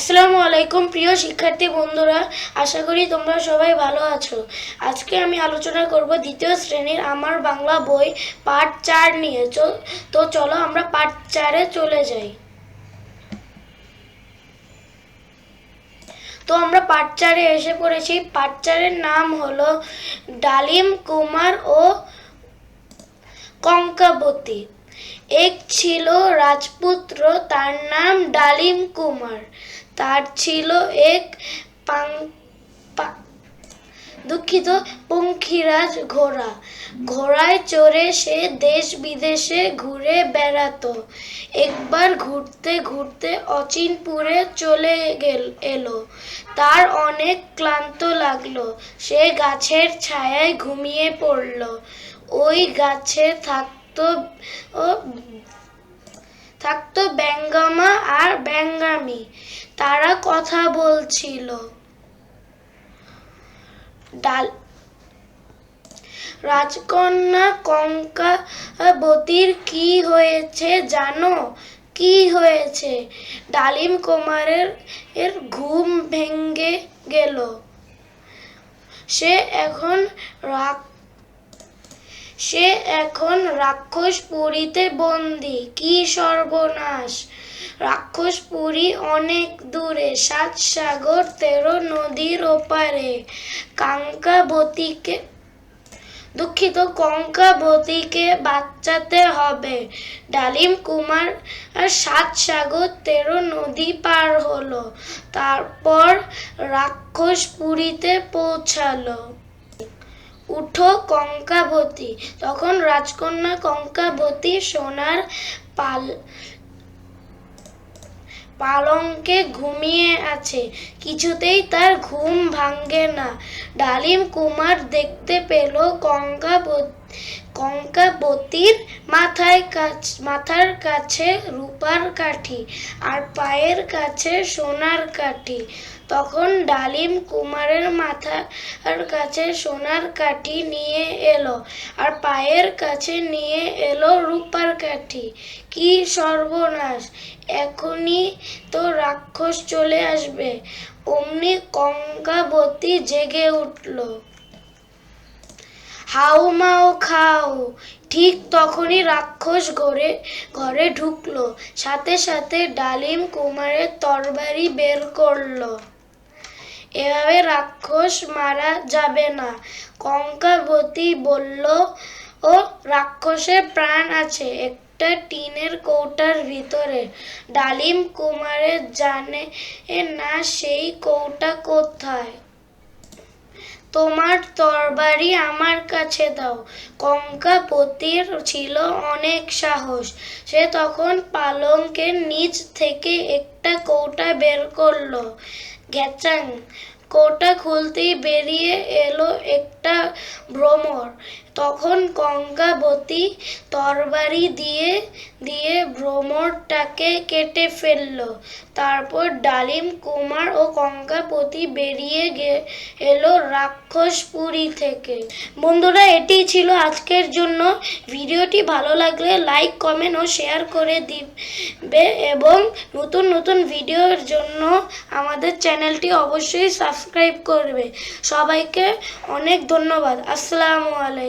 আসসালামু আলাইকুম, প্রিয় শিক্ষার্থী বন্ধুরা। আশা করি তোমরা সবাই ভালো আছো। আজকে আমি আলোচনা করব দ্বিতীয় শ্রেণির আমার বাংলা বই পাঠ চার নিয়ে। তো চলো আমরা পাঠ চারে চলে যাই। তো আমরা পাঠ চারে এসে পড়েছি। পাঠ চারের নাম হলো ডালিম, কুমার ও কঙ্কাবতী। এক ছিল রাজপুত্র, তার নাম ডালিম কুমার। তার ছিল এক পাং দুঃখিত, পঙ্খিরাজ ঘোড়া। ঘোড়ায় চড়ে সে দেশ বিদেশে ঘুরে বেড়াতো। একবার ঘুরতে ঘুরতে অচিনপুরে চলে গেল, এলো। তার অনেক ক্লান্ত লাগল। সে গাছের ছায়ায় ঘুমিয়ে পড়ল। ওই গাছে থাকতো থাকতো ব্যাঙ্গামা আর ব্যঙ্গামি তারা কথা বলছিল। ডাল রাজকন্যা কঙ্কাবতীর কি হয়েছে জানো? কি হয়েছে? ডালিম কুমারের এর ঘুম ভেঙ্গে গেল। সে এখন রাগ সে এখন রাক্ষস পুরীতে বন্দি। কি সর্বনাশ! রাক্ষস পুরী অনেক দূরে, সাত সাগর, তেরো নদীর ওপারে। কাঙ্কাবতীকে দুঃখিত, কঙ্কাবতীকে বাঁচাতে হবে। ডালিম কুমার সাত সাগর, তেরো নদী পার হলো। তারপর রাক্ষস পুরীতে পৌঁছালো। উঠো কঙ্কাবতী। তখন রাজকন্যা কঙ্কাবতী সোনার পাল পালঙ্কে ঘুমিয়ে আছে। কিছুতেই তার ঘুম ভাঙ্গে না। ডালিম কুমার দেখতে পেল কঙ্কাবতী কঙ্কাবতীর মাথায় কাছ, মাথার কাছে রূপার কাঠি আর পায়ের কাছে সোনার কাঠি। তখন ডালিম কুমারের মাথার কাছে সোনার কাঠি নিয়ে এলো আর পায়ের কাছে নিয়ে এলো রূপার কাঠি। কি সর্বনাশ! এখনই তো রাক্ষস চলে আসবে। অমনি কঙ্কাবতী জেগে উঠল। হাউ মাও খাও ঠিক তখনই রাক্ষস ঘরে ঘরে ঢুকলো। সাথে সাথে ডালিম কুমারের তরবারি বের করল। এভাবে রাক্ষস মারা যাবে না। কঙ্কাবতী বলল, ও, রাক্ষসের প্রাণ আছে একটা টিনের কৌটার ভিতরে। ডালিম কুমারের জানে না সেই কৌটা কোথায়। তোমার তরবারি আমার কাছে দাও। কঙ্কাপতির ছিল অনেক সাহস। সে তখন পালঙ্কের নিচ থেকে একটা কৌটা বের করল। ঘেচাং কৌটা খুলতেই বেরিয়ে এলো একটা ভ্রমর। তখন কঙ্কাবতী তরবারি দিয়ে দিয়ে ভ্রমরটাকে কেটে ফেলল। তারপর ডালিম কুমার ও কঙ্কাপতি বেরিয়ে গে, এলো রাক্ষসপুরী থেকে। বন্ধুরা এটি ছিল আজকের জন্য। ভিডিওটি ভালো লাগলে লাইক, কমেন্ট ও শেয়ার করে দিবে এবং নতুন নতুন ভিডিওর জন্য আমাদের চ্যানেলটি অবশ্যই সাবস্ক্রাইব করবে। সবাইকে অনেক ধন্যবাদ। আসসালামু আলাইকুম